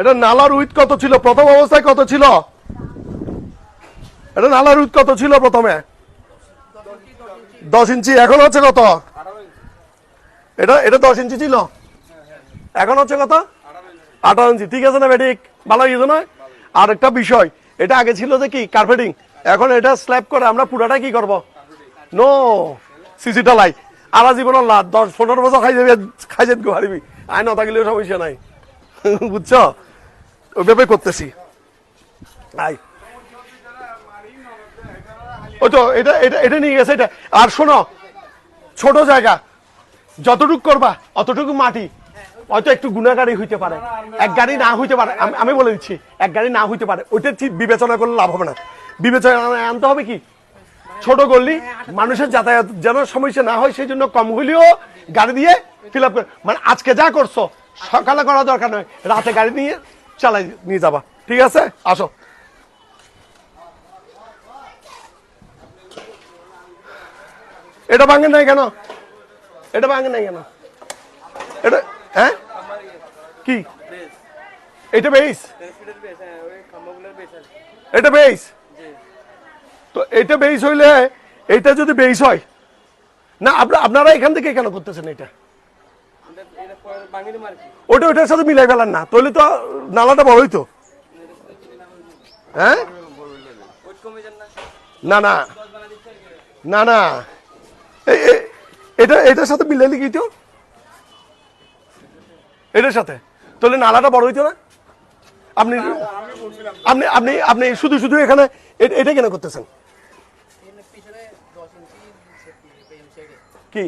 এটা নালার উইথ কত ছিল? প্রথম অবস্থায় কত ছিল? এটা নালার উইথ কত ছিল প্রথমে? দশ ইঞ্চি। এখন হচ্ছে কত? এটা এটা দশ ইঞ্চি ছিল? এখন হচ্ছে কত? আঠারো ইঞ্চি। ঠিক আছে না বেটিক ভালো গেছে না? আর একটা বিষয়, এটা আগে ছিল যে কি? কার্পেটিং এখন এটা স্ল্যাব করে আমরা পুরাটা কি করব? নো সিসি ঢালাই আর জীবন লাভ। দশ, পনেরো বছর খাই যাবি খাই যেতে পারবি আয় না থাকলেও সমস্যা নাই। বুঝছ? ওইভাবে করতেছি। ওই তো, এটা এটা এটা নিয়ে গেছে, এটা। আর শোনো, ছোট জায়গা। যতটুকু করবা, অতটুকু মাটি। হয়তো একটু হইতে পারে। এক গাড়ি না হইতে পারে। আমি বলে দিচ্ছি, এক গাড়ি না হইতে পারে। ওইটা ঠিক বিবেচনা করলে লাভ হবে না। বিবেচনা আনতে হবে কি? ছোট গল্লি মানুষের যাতায়াত যেন সমস্যা না হয়, সেই জন্য কম হইলেও গাড়ি দিয়ে ফিল আপ মানে আজকে যা করছ, সকালে করা দরকার নয়। রাতে গাড়ি নিয়ে চালাই নিয়ে যাবা। ঠিক আছে? আসো। এটা ভাঙে নাই কেন? এটা ভাঙে নাই কেন? এটা হ্যাঁ? কি? এটা বেস এটা বেস তো এটা বেস হইলে, এটা যদি বেস হয়, না, আপনা- আপনারা এখান থেকে কেন করতেছেন এটা? ওটা ওটার সাথে মিলাই ফেলান না তাহলে তো নালাটা বড় হইতো হ্যাঁ? না না। না না। এটা এটার সাথে মিলাইলে কি তো এটার সাথে? তাহলে নালাটা বড় হইতো না? আপনি আপনি আপনি আপনি শুধু শুধু এখানে এটা কেন করতেছেন? কি?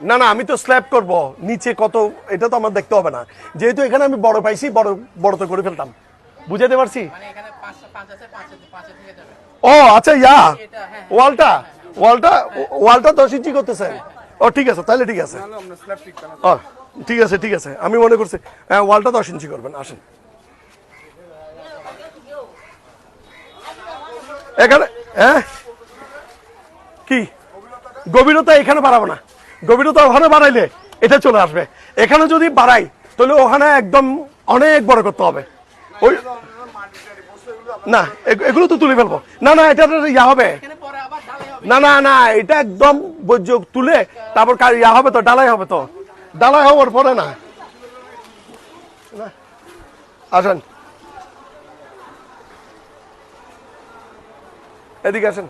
না না আমি তো স্ল্যাব করব। নিচে কত এটা তো আমার দেখতে হবে না। যেহেতু এখানে আমি বড় পাইছি বড় বড় তো করে ফেলতাম। বুঝাতে পারছি? মানে ও আচ্ছা ইয়া হ্যাঁ, ওয়ালটা ওয়ালটা ওয়ালটা দশ ইঞ্চি করতেছেন ও ঠিক আছে তাহলে ঠিক আছে। ও ঠিক আছে ঠিক আছে। আমি মনে করছি হ্যাঁ ওয়ালটা দশ ইঞ্চি করবেন আসেন। এখানে হ্যাঁ? কি? গভীরতা এখানে বাড়াবো না। গভীরতা ওখানে বাড়াইলে, এটা চলে আসবে। এখানে যদি বাড়াই, তাহলে ওখানে একদম অনেক বড় করতে হবে। ওই না এগুলো তো তুলে ফেলব। না না, এটা ইয়া হবে। না না না, এটা একদম বৈজ্য তুলে তারপর কার- ইয়া হবে তো, ডালাই হবে তো। ডালাই হওয়ার পরে না। আসেন। এদিকে আসেন।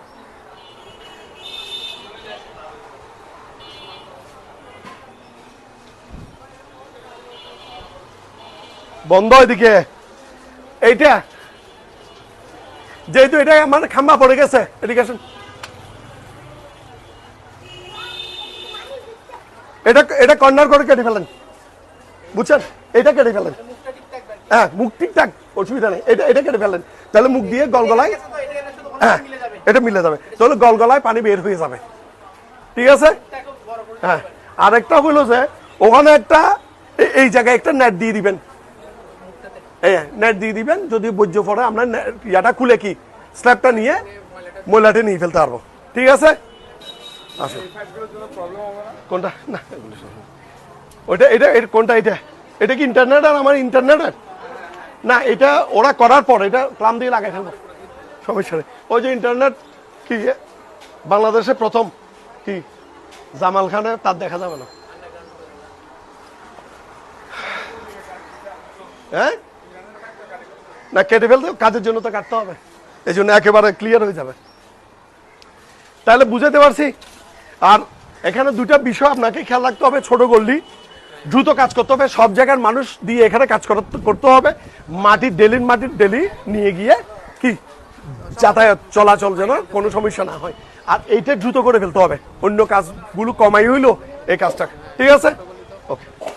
বন্ধ এদিকে। এইটা। যেহেতু এটা মানে খাম্বা পড়ে গেছে, এদিকে আসেন। এটা এটা কর্নার করে কেটে ফেলেন। বুঝছেন? এটা কেটে ফেলেন। হ্যাঁ মুখ ঠিকঠাক, অসুবিধা নেই। এটা এটা কেটে ফেলেন। তাহলে মুখ দিয়ে গলগলায় হ্যাঁ এটা মিলে যাবে। তাহলে গলগলায় পানি বের হয়ে যাবে। ঠিক আছে? হ্যাঁ। আরেকটা হলো যে, ওখানে একটা এই জায়গায় একটা নেট দিয়ে দিবেন। নেট দিয়ে দিবেন, যদি বৈজ্য পড়ে আমরা ইয়াটা খুলে কি? স্ল্যাবটা নিয়ে ময়লাটা নিয়ে ফেলতে পারব। ঠিক আছে? আসুন কোনটা? না, ওইটা, এটা কোনটা এটা? এটা কি ইন্টারনেট আর আমার ইন্টারনেটের না, এটা ওরা করার পর, এটা প্লাম দিয়ে লাগাই ফেলব। সমস্যা নেই। ওই যে ইন্টারনেট কি বাংলাদেশে প্রথম কি? জামাল খানে তার দেখা যাবে না। হ্যাঁ? না কেটে ফেলতে, কাজের জন্য তো কাটতে হবে। এই জন্য একেবারে ক্লিয়ার হয়ে যাবে। তাহলে বুঝাতে পারছি? আর এখানে দুটা বিষয় আপনাকে খেয়াল রাখতে হবে, ছোট গল্লি। দ্রুত কাজ করতে হবে, সব জায়গার মানুষ দিয়ে এখানে কাজ করতে- হবে। মাটির ডেলির মাটির ডেলি নিয়ে গিয়ে কি? যাতায়াত, চলাচল যেন কোনো সমস্যা না হয়। আর এইটা দ্রুত করে ফেলতে হবে। অন্য কাজগুলো কমাই হইল, এই কাজটা। ঠিক আছে? ওকে